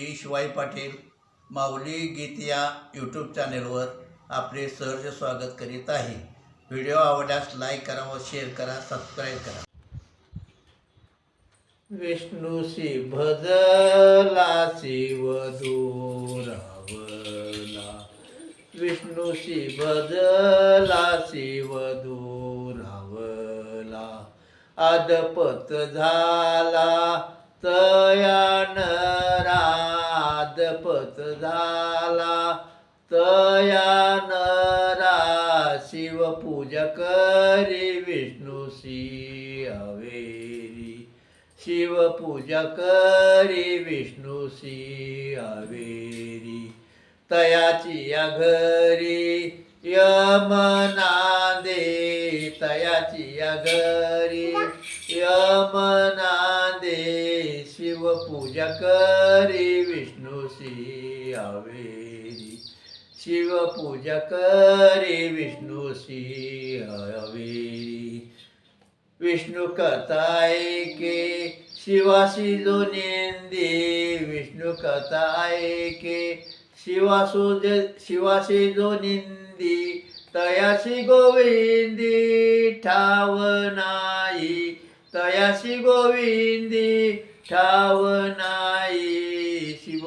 मी शिवाई पाटील माऊली गीत या यूट्यूब चॅनेलवर आपले सहर्ष स्वागत करीत आहे. व्हिडिओ आवडल्यास लाईक करा व शेअर करा सबस्क्राईब करा. विष्णूशी भजला शिवधूरावला विष्णूशी भजला शिवधूरावला आदपत झाला तयान रादपत झाला तया नरा शिव शिवपूजा करी विष्णुसी अवेरी शिवपूजा करी विष्णूशी अवेरी तयाची या घरी यमना दे तयाची या घरी यमना दे शिवपूजा करी विष्णु अवेरी. शिवपूजा करी विष्णूशी अवेरी. विष्णू कथाय के शिवासी जो नेंदी. विष्णू कथाय के शिवासो शिवासी जो निंदी. तयाशी गोविंदी ठावनाई. तयाशी गोविंदी ठावनाई.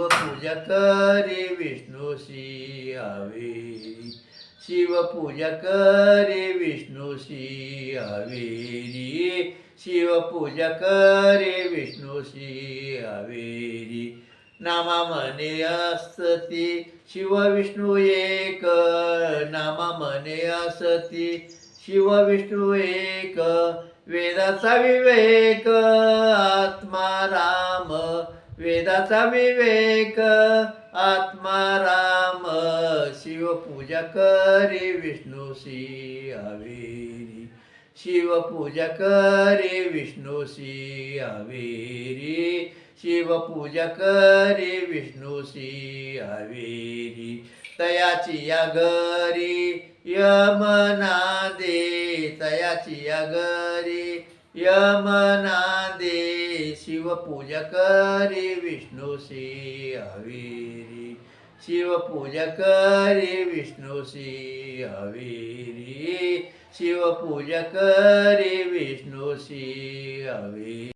शिवपूजा करी विष्णूशी शिव शिवपूजा करे विष्णूशी शिव शिवपूजा करे विष्णूशी आवेरी नामा मने असती शिव विष्णू एक. नामा मने असती शिव विष्णू एक. वेदाचा विवेक आत्मारा वेदाचा विवेक आत्मा राम शिवपूजा करी विष्णूशी अवेरी शिवपूजा करे विष्णूशी अवेरी शिवपूजा करे विष्णूशी अवेरी तयाची या घरी यमना दे तयाची या यमना दे शिवपूजा करे विष्णूशी हवेरी. शिवपूजा करे विष्णूशी हवेरी. शिवपूजा करे विष्णूशी हवेरी.